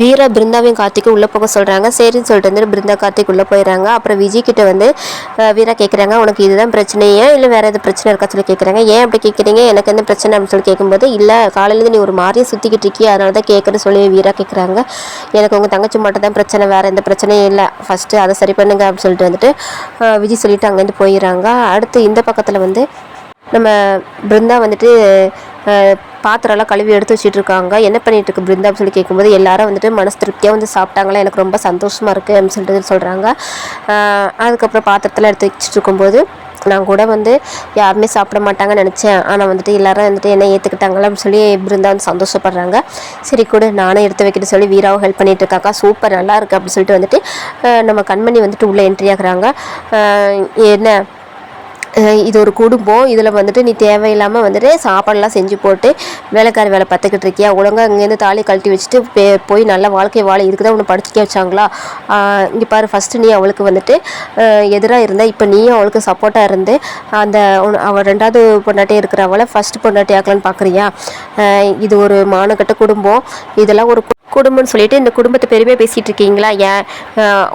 வீரா பிருந்தாவையும் கார்த்திக்கும் உள்ளே போக சொல்கிறாங்க சரின்னு சொல்லிட்டு வந்து பிருந்தா கார்த்திக் உள்ளே போயிடறாங்க. அப்புறம் விஜய் கிட்ட வந்து வீரா கேட்குறாங்க உனக்கு இதுதான் பிரச்சனையே? இல்லை வேறு எது பிரச்சனை இருக்கா? சொல்லி கேட்குறாங்க ஏன் அப்படி கேட்குறீங்க எனக்கு எந்த பிரச்சனை? அப்படின்னு சொல்லி கேட்கும்போது இல்லை காலையிலேருந்து நீ ஒரு மாதிரியே சுற்றிக்கிட்டு இருக்கி அதனால தான் கேட்குறேன்னு சொல்லி வீரா கேட்குறாங்க எனக்கு உங்கள் தங்கச்சி மட்டும் தான் பிரச்சனை வேறு எந்த பிரச்சனையும் இல்லை. ஃபஸ்ட்டு அதை சரி பண்ணுங்க அப்படின்னு சொல்லிட்டு வந்துட்டு விஜய் சொல்லிட்டு அங்கேருந்து போயிடுறாங்க. அடுத்து இந்த பக்கத்தில் வந்து நம்ம பிருந்தா வந்துட்டு பாத்திரம்லாம் கழுவி எடுத்து வச்சுட்டு இருக்காங்க என்ன பண்ணிட்டு இருக்கு பிருந்தா அப்படின்னு சொல்லி கேட்கும்போது எல்லாரும் வந்துட்டு மனசு திருப்தியாக வந்து சாப்பிட்டாங்களா? எனக்கு ரொம்ப சந்தோஷமாக இருக்குது அப்படின்னு சொல்லிட்டு சொல்கிறாங்க அதுக்கப்புறம் பாத்திரத்தில் எடுத்து வச்சுட்டு இருக்கும்போது நான் கூட வந்து யாருமே சாப்பிட மாட்டாங்கன்னு நினச்சேன். ஆனால் வந்துட்டு எல்லாரும் வந்துட்டு என்ன ஏற்றுக்கிட்டாங்களா அப்படின்னு சொல்லி பிருந்தா வந்து சந்தோஷப்படுறாங்க. சரி கூட நானும் எடுத்து வைக்கிட்டு சொல்லி வீராவும் ஹெல்ப் பண்ணிட்டு இருக்காக்கா சூப்பர் நல்லா இருக்குது அப்படின்னு சொல்லிட்டு வந்துட்டு நம்ம கண்மணி வந்துட்டு உள்ளே என்ட்ரி ஆகுறாங்க. என்ன இது ஒரு குடும்பம். இதில் வந்துட்டு நீ தேவையில்லாமல் வந்துட்டு சாப்பாடெல்லாம் செஞ்சு போட்டு வேலைக்கார வேலை பார்த்துக்கிட்டு இருக்கியா? ஒழுங்காக இங்கேருந்து தாலி கழட்டி வச்சுட்டு பே- போய் நல்ல வாழ்க்கை வாழை இதுக்கு தான் உன்னை படிச்சுக்க வச்சாங்களா? இங்கே பாரு ஃபஸ்ட்டு நீ அவளுக்கு வந்துட்டு எதிராக இருந்தால் இப்போ நீயும் அவளுக்கு சப்போர்ட்டாக இருந்து அந்த அவள் ரெண்டாவது பொண்டாட்டி இருக்கிறவளை ஃபஸ்ட்டு பொண்டாட்டி ஆக்கலான்னு பார்க்குறியா இது ஒரு மானக்கட்ட குடும்பம். இதெல்லாம் ஒரு குடும்பம்னு சொல்லிட்டு இந்த குடும்பத்தை பெருமையாக பேசிகிட்டு இருக்கீங்களா? ஏன்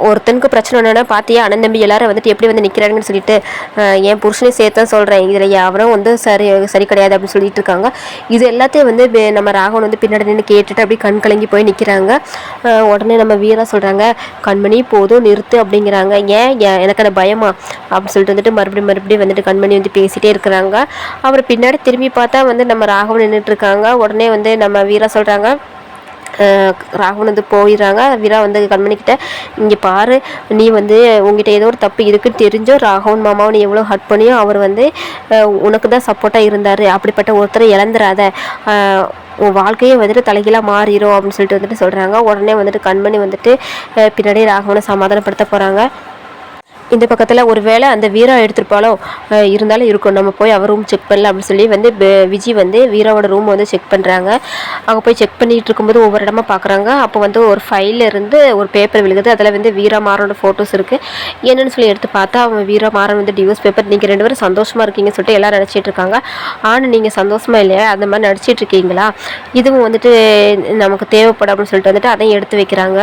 ஒருத்தனுக்கு பிரச்சனை ஒன்றுனா பார்த்தியா அண்ணன் தம்பி எல்லாரும் வந்துட்டு எப்படி வந்து நிற்கிறாங்கன்னு சொல்லிட்டு என் புருஷனையும் சேர்த்து தான் சொல்கிறேன் இதில் யாரும் வந்து சரி சரி கிடையாது அப்படின்னு சொல்லிட்டு இருக்காங்க. இது எல்லாத்தையும் வந்து நம்ம ராகவன் வந்து பின்னாடி நின்று கேட்டுட்டு அப்படியே கண் கலங்கி போய் நிற்கிறாங்க உடனே நம்ம வீரா சொல்கிறாங்க கண்மணி போதும் நிறுத்து அப்படிங்கிறாங்க. ஏன் ஏன் எனக்கு அந்த பயமா? அப்படின்னு சொல்லிட்டு வந்துட்டு மறுபடியும் மறுபடியும் வந்துட்டு கண்மணி வந்து பேசிகிட்டே இருக்கிறாங்க. அவரை பின்னாடி திரும்பி பார்த்தா வந்து நம்ம ராகவன் நின்றுட்டு இருக்காங்க. உடனே வந்து நம்ம வீரா சொல்கிறாங்க ராகுல் வந்து போயிடுறாங்க. வீரா வந்து கண்மணிக்கிட்ட இங்கே பாரு நீ வந்து உங்ககிட்ட ஏதோ ஒரு தப்பு இருக்குன்னு தெரிஞ்சோ ராகவன் மாமாவை நீ எவ்வளோ ஹர்ட் பண்ணியோ அவர் வந்து உனக்கு தான் சப்போர்ட்டாக இருந்தார். அப்படிப்பட்ட ஒருத்தரை இழந்துடாத உன் வாழ்க்கையே வந்துட்டு தலைகீழாக மாறிடும் அப்படின்னு சொல்லிட்டு வந்துட்டு சொல்கிறாங்க உடனே வந்துட்டு கண்மணி வந்துட்டு பின்னாடி பின்னாடியே ராகவனை சமாதானப்படுத்த போகிறாங்க இந்த பக்கத்தில் ஒரு வேளை அந்த வீரா எடுத்திருப்பாலோ இருந்தாலும் இருக்கும் நம்ம போய் அவர் ரூம் செக் பண்ணல அப்படின்னு சொல்லி வந்து விஜி வந்து வீராவோட ரூம் வந்து செக் பண்ணுறாங்க அங்கே போய் செக் பண்ணிகிட்டு இருக்கும்போது ஒவ்வொரு இடமா பார்க்குறாங்க அப்போ வந்து ஒரு ஃபைலில் இருந்து ஒரு பேப்பர் விழுகுது. அதில் வந்து வீரா மாறனோட ஃபோட்டோஸ் இருக்குது என்னென்னு சொல்லி எடுத்து பார்த்தா அவன் வீரா மாறன் வந்து டிவோர்ஸ் பேப்பர் நீங்கள் ரெண்டு பேரும் சந்தோஷமாக இருக்கீங்கன்னு சொல்லிட்டு எல்லாரும் நினச்சிட்டு இருக்காங்க. ஆனால் நீங்கள் சந்தோஷமாக இல்லையா? அந்த மாதிரி நடிச்சிட்டு இருக்கீங்களா? இதுவும் வந்துட்டு நமக்கு தேவைப்படும் அப்படின்னு சொல்லிட்டு வந்துட்டு அதையும் எடுத்து வைக்கிறாங்க.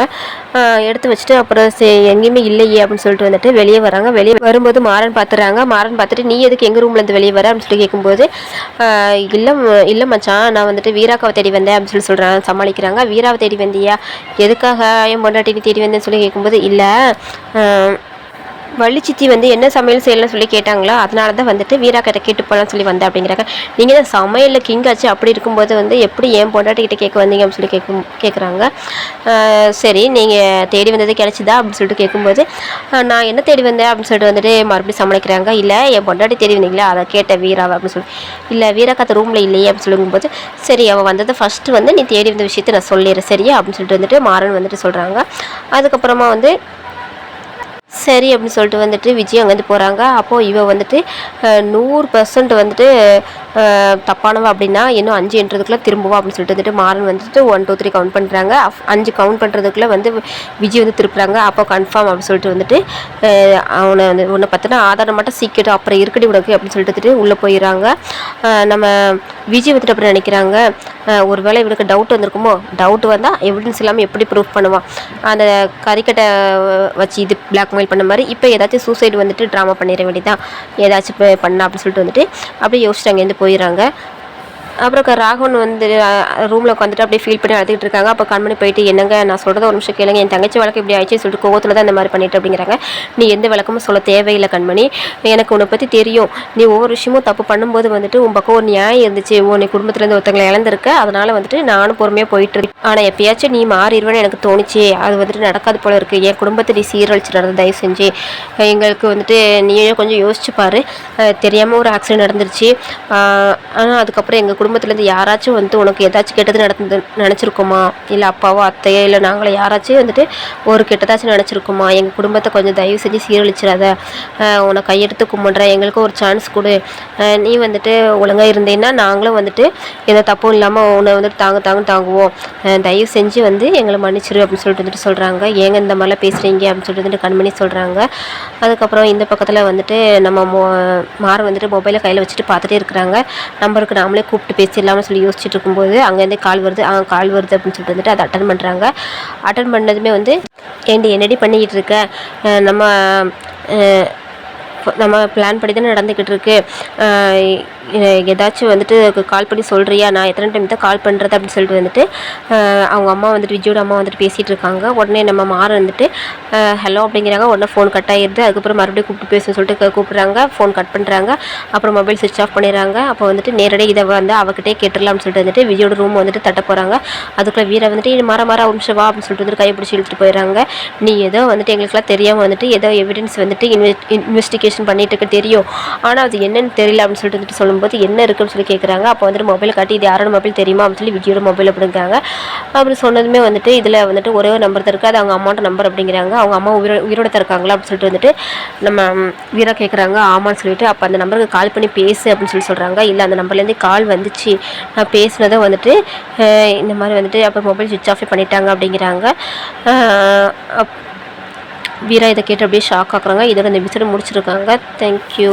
எடுத்து வச்சுட்டு அப்புறம் எங்கேயுமே இல்லையே அப்படின்னு சொல்லிட்டு வந்துட்டு வெளியே வெளியே வராங்க. வெளியே வரும்போது மாறன் பார்த்துறாங்க மாறன் பார்த்துட்டு நீ எதுக்கு எங்கள் ரூம்லேருந்து வெளியே வர? அப்படின்னு சொல்லி கேட்கும்போது இல்லை இல்லை மச்சான் நான் வந்துட்டு வீராக்காவை தேடி வந்தேன். அப்படின்னு சொல்லி சொல்கிறாங்க சமாளிக்கிறாங்க. வீராவை தேடி வந்தியா? எதுக்காக என் பொண்டாட்டி நீ தேடி வந்தேன்னு சொல்லி கேட்கும்போது இல்லை வள்ளி சித்தி வந்து என்ன சமையல் செய்யலாம்னு சொல்லி கேட்டாங்களா? அதனால தான் வந்துட்டு வீரா கிட்ட கேட்டு போகலாம்னு சொல்லி வந்தேன் அப்படிங்கிறாங்க. நீங்கள் தான் சமையலில் கிங் ஆச்சு. அப்படி இருக்கும்போது வந்து எப்படி ஏன் பொண்டாட்டிக்கிட்ட கேட்க வந்தீங்க அப்படின்னு சொல்லி கேட்கும் கேட்குறாங்க சரி நீங்கள் தேடி வந்தது கிடச்சிதா அப்படின்னு சொல்லிட்டு கேட்கும்போது நான் என்ன தேடி வந்தேன்? அப்படின்னு சொல்லிட்டு வந்துட்டு மறுபடியும் சமாளிக்கிறாங்க. இல்லை என் பொண்டாட்டி தேடி வந்தீங்களா? அதை கேட்டேன் வீராவை அப்படின்னு சொல்லி. இல்லை வீரா கத்த ரூமில் இல்லையே அப்படின்னு சொல்லும்போது சரி அவன் வந்தது ஃபஸ்ட்டு வந்து நீ தேடி வந்த விஷயத்தை நான் சொல்லிடுறேன் சரியா? அப்படின்னு சொல்லிட்டு வந்துட்டு மாறன் வந்துட்டு சொல்கிறாங்க அதுக்கப்புறமா வந்து சரி அப்படின்னு சொல்லிட்டு வந்துட்டு விஜய் அங்கேருந்து போகிறாங்க அப்போது இவ வந்துட்டு நூறு பர்சன்ட் வந்துட்டு அஹ், தப்பானவ அப்படின்னா இன்னும் அஞ்சு என்றதுக்குள்ளே திரும்புவா அப்படின்னு சொல்லிட்டு வந்துட்டு மாறன் வந்துட்டு ஒன் டூ த்ரீ கவுண்ட் பண்ணுறாங்க அஞ்சு கவுண்ட் பண்ணுறதுக்குள்ளே வந்து விஜய் வந்து திருப்புறாங்க. அப்போ கன்ஃபார்ம் அப்படின்னு சொல்லிட்டு வந்துட்டு அவனை வந்து உன்னை பார்த்தோன்னா ஆதாரம் மட்டும் சீக்கிரம் அப்புறம் இருக்கடி உனக்கு அப்படின்னு சொல்லிட்டு வந்துட்டு உள்ளே போயிடுறாங்க. நம்ம விஜய் வந்துட்டு அப்புறம் நினைக்கிறாங்க ஒரு ஒருவேளை இவனுக்கு டவுட் வந்திருக்குமோ? டவுட் வந்தால் எவிடன்ஸ் இல்லாமல் எப்படி ப்ரூஃப் பண்ணுவான்? அந்த கறிக்கட்டை வச்சு இது பிளாக்மெயில் பண்ண மாதிரி இப்போ ஏதாச்சும் சூசைடு வந்துட்டு ட்ராமா பண்ணிட வேண்டியதான் ஏதாச்சும் இப்போ அப்படின்னு சொல்லிட்டு வந்துட்டு அப்படியே யோசிச்சுட்டு அங்கேருந்து போயிடுறாங்க. அப்புறம் ராகவன் வந்து ரூமில் உட்காந்துட்டு அப்படியே ஃபீல் பண்ணி அழுதுகிட்டு இருக்காங்க. அப்போ கண்மணி போயிட்டு என்னங்க நான் சொல்கிறத ஒரு நிமிஷம் கேளுங்க. என் தங்கச்சி வழக்கு இப்படி ஆயிடுச்சு சொல்லிட்டு கோவத்தில் தான் இந்த மாதிரி பண்ணிட்டு அப்படிங்கிறாங்க. நீ எந்த விளக்கமும் சொல்ல தேவையில்லை கண்மணி. எனக்கு உன்னை பற்றி தெரியும். நீ ஒவ்வொரு விஷயமும் தப்பு பண்ணும்போது வந்துட்டு உன் பக்கம் ஒரு நியாயம் இருந்துச்சு. உன் குடும்பத்துலேருந்து ஒருத்தங்களை இழந்திருக்க. அதனால வந்துட்டு நானும் பொறுமையாக போயிட்டு இருக்கேன். ஆனால் எப்பயாச்சும் நீ மாறிடுவேன்னு எனக்கு தோணுச்சு. அது வந்துட்டு நடக்காது போல இருக்குது என் குடும்பத்தை நீ சீரழிச்சிடுறது தயவு செஞ்சு எங்களுக்கு வந்துட்டு நீயே கொஞ்சம் யோசிச்சு பாரு. தெரியாமல் ஒரு ஆக்சிடென்ட் நடந்துருச்சு. ஆனால் அதுக்கப்புறம் எங்கள் குடும்பத்துலேருந்து யாராச்சும் வந்து உனக்கு ஏதாச்சும் கெட்டது நடந்து நினச்சிருக்குமா? இல்லை அப்பாவோ அத்தையோ இல்லை நாங்களோ யாராச்சும் வந்துட்டு ஒரு கெட்டதாச்சும் நினச்சிருக்குமா? எங்கள் குடும்பத்தை கொஞ்சம் தயவு செஞ்சு சீரழிச்சிடாத. உன்னை கையெடுத்து கும்பிட்றேன் எங்களுக்கு ஒரு சான்ஸ் கொடு. நீ வந்துட்டு ஒழுங்காக இருந்தேன்னா நாங்களும் வந்துட்டு எந்த தப்பும் இல்லாமல் உன்னை வந்துட்டு தாங்க தாங்க தாங்குவோம். தயவு செஞ்சு வந்து எங்களை மன்னிச்சிரு அப்படின்னு சொல்லிட்டு வந்துட்டு சொல்கிறாங்க ஏங்க இந்த மாதிரிலாம் பேசுகிறீங்க அப்படின்னு சொல்லிட்டு வந்துட்டு கண்மணி சொல்கிறாங்க அதுக்கப்புறம் இந்த பக்கத்தில் வந்துட்டு நம்ம மோ மாற வந்துட்டு மொபைலை கையில் வச்சுட்டு பார்த்துட்டே இருக்கிறாங்க. நம்பருக்கு நாமளே கூப்பிட்டு பேசிடலாம்னு சொல்லி யோசிச்சுட்டு இருக்கும்போது அங்கேருந்து கால் வருது ஆ கால் வருது அப்படின்னு சொல்லிட்டு வந்துட்டு அதை அட்டன் பண்ணுறாங்க அட்டன் பண்ணதுமே வந்து ஏண்டி என்னடி பண்ணிக்கிட்டு இருக்க? நம்ம நம்ம பிளான் படி தானே நடந்துக்கிட்டு இருக்கு ஏதாச்சும் வந்துட்டு கால் பண்ணி சொல்கிறியா நான் எத்தனை டைம் தான் கால் பண்ணுறது அப்படின்னு சொல்லிட்டு வந்துட்டு அவங்க அம்மா வந்துட்டு விஜயோட அம்மா வந்துட்டு பேசிகிட்டு இருக்காங்க. உடனே நம்ம மாற வந்துட்டு ஹலோ அப்படிங்கிறாங்க. உடனே ஃபோன் கட் ஆகிடுது அதுக்கப்புறம் மறுபடியும் கூப்பிட்டு பேசணும்னு சொல்லிட்டு கூப்பிட்றாங்க. ஃபோன் கட் பண்ணுறாங்க அப்புறம் மொபைல் சுவிச் ஆஃப் பண்ணிடுறாங்க. அப்போ வந்துட்டு நேரடியாக இதை வந்து அவகிட்டே கேட்டுடலாம்னு சொல்லிட்டு வந்துட்டு விஜயோட ரூம் வந்துட்டு தட்ட போகிறாங்க அதுக்குள்ளே வீரை வந்துட்டு "இது மர மர வா அப்படின்னு சொல்லிட்டு வந்துட்டு கையை பிடிச்சி இழுத்துட்டு போயிடுறாங்க. நீ ஏதோ வந்துட்டு எங்களுக்குலாம் தெரியாமல் வந்துட்டு ஏதோ எவிடன்ஸ் வந்துட்டு இன்வெஸ்டிகேஷன் பண்ணிட்டு தெரியும். ஆனால் அது என்னன்னு தெரியல அப்படின்னு சொல்லிட்டு வந்துட்டு சொல்லும்போது என்ன இருக்குன்னு சொல்லி கேட்குறாங்க அப்போ வந்துட்டு மொபைல் காட்டி இது யாரோட மொபைல் தெரியுமா? அப்படின்னு சொல்லி விஜயோட மொபைல் அப்படிங்கிறாங்க. அப்படி சொன்னதுமே வந்துட்டு இதில் வந்துட்டு ஒரே ஒரு நம்பர் தான் இருக்குது அது அவங்க அம்மாவோட நம்பர் அப்படிங்கிறாங்க. அவங்க அம்மா உயிரோ உயிரோட இருக்காங்களா அப்படின்னு சொல்லிட்டு வந்துட்டு நம்ம வீரா கேட்குறாங்க ஆமான்னு சொல்லிட்டு அப்போ அந்த நம்பருக்கு கால் பண்ணி பேசு அப்படின்னு சொல்லி சொல்கிறாங்க இல்லை அந்த நம்பர்லேருந்து கால் வந்துச்சு. நான் பேசினதை வந்துட்டு இந்த மாதிரி வந்துட்டு அப்போ மொபைல் சுவிச் ஆஃபே பண்ணிட்டாங்க அப்படிங்கிறாங்க. அப்- வீரா இதை கேட்டு அப்படியே ஷாக் ஆக்குறாங்க. இதோட இந்த எபிசோடு முடிச்சிருக்காங்க. தேங்க்யூ